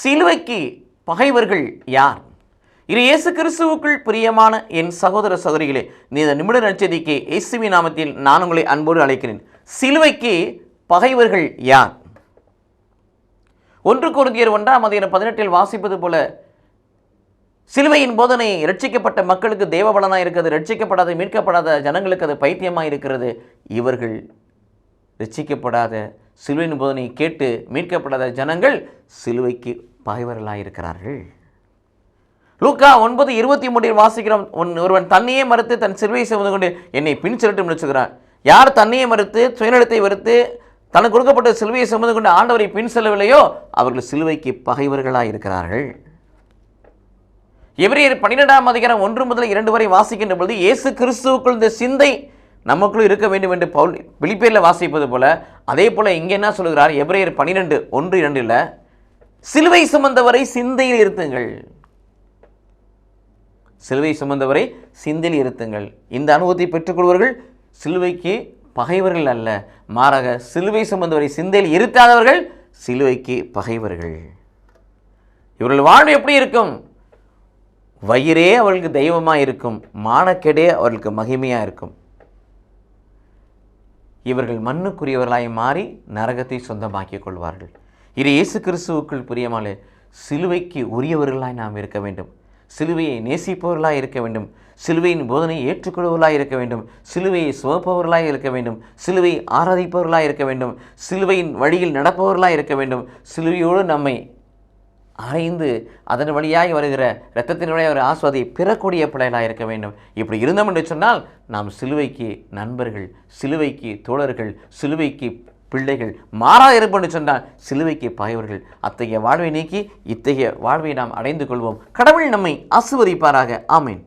சிலுவைக்கு பகைவர்கள் யார்? இது இயேசு கிறிஸ்துவுக்குள் பிரியமான என் சகோதர சகோதரிகளே நீ இந்த நிமிட நட்சதிக்கு இயேசுவி நாமத்தில் நான் உங்களை அன்போடு அழைக்கிறேன். சிலுவைக்கு பகைவர்கள் யார்? ஒன்று குருந்தியர் ஒன்றாம் அதிகாரம் பதினெட்டில் வாசிப்பது போல சிலுவையின் போதனை ரட்சிக்கப்பட்ட மக்களுக்கு தேவபலனாக இருக்கிறது ரட்சிக்கப்படாத மீட்கப்படாத ஜனங்களுக்கு அது பைத்தியமாக இருக்கிறது. இவர்கள் ரட்சிக்கப்படாத சிலுவையின் போதனை கேட்டு மீட்கப்படாத ஜனங்கள் சிலுவைக்கு பகைவர்களாக இருக்கிறார்கள் லூக்கா ஒன்பது இருபத்தி மூன்றில் வாசிக்கிறோம். ஒன் ஒருவன் தன்னையே மறுத்து தன் சிலுவையை சுமந்து கொண்டு என்னை பின் செலுத்தி முடிச்சுக்கிறான் யார் தன்னையே மறுத்து சுயநலத்தை வெறுத்து தனக்கு கொடுக்கப்பட்ட சிலுவையை சுமந்து கொண்டு ஆண்டவரை பின் செல்லவில்லையோ அவர்கள் சிலுவைக்கு பகைவர்களாக இருக்கிறார்கள் எவரியர் பன்னிரெண்டாம் அதிகாரம் ஒன்று முதல் இரண்டு வரை வாசிக்கின்ற பொழுது இயேசு கிறிஸ்துவுக்குள் இந்த சிந்தை நமக்குள்ளும் இருக்க வேண்டும் என்று பவுல் விழிப்பேரில் வாசிப்பது போல அதே போல் இங்கே என்ன சொல்கிறார் எபிரேயர் பன்னிரெண்டு ஒன்று இரண்டில் சிலுவை சுமந்தவரை சிந்தையில் இருத்துங்கள். சிலுவை சுமந்தவரை சிந்தையில் இருத்துங்கள். இந்த அனுபவத்தை பெற்றுக்கொள்வர்கள் சிலுவைக்கு பகைவர்கள் அல்ல. மாறாக சிலுவை சுமந்தவரை சிந்தையில் இருத்தாதவர்கள் சிலுவைக்கு பகைவர்கள். இவர்கள் வாழ்வு எப்படி இருக்கும்? வயிறே அவர்களுக்கு தெய்வமாக இருக்கும். மானக்கெடே அவர்களுக்கு மகிமையாக இருக்கும். இவர்கள் மண்ணுக்குரியவர்களாய் மாறி நரகத்தை சொந்தமாக்கிக் கொள்வார்கள். இது இயேசு கிறிஸ்துவுக்குள் புரியமாலே சிலுவைக்கு உரியவர்களாய் நாம் இருக்க வேண்டும். சிலுவையை நேசிப்பவர்களாக இருக்க வேண்டும். சிலுவையின் போதனையை ஏற்றுக்கொள்வர்களாக இருக்க வேண்டும். சிலுவையை சுமப்பவர்களாக இருக்க வேண்டும். சிலுவை ஆராதிப்பவர்களாக இருக்க வேண்டும். சிலுவையின் வழியில் நடப்பவர்களாக இருக்க வேண்டும். சிலுவையோடு நம்மை அறைந்து அதன் வழியாக வருகிற இரத்தத்தினுடைய ஒரு ஆஸ்வாதை பெறக்கூடிய பிள்ளைகளாக இருக்க வேண்டும். இப்படி இருந்தோம் என்று சொன்னால் நாம் சிலுவைக்கு நண்பர்கள் சிலுவைக்கு தோழர்கள் சிலுவைக்கு பிள்ளைகள் மாறா இருப்போம் என்று சொன்னால் சிலுவைக்கு பகைவர்கள் அத்தகைய வாழ்வை நீக்கி இத்தகைய வாழ்வை நாம் அடைந்து கொள்வோம். கடவுள் நம்மை ஆசிர்வதிப்பாராக. ஆமேன்.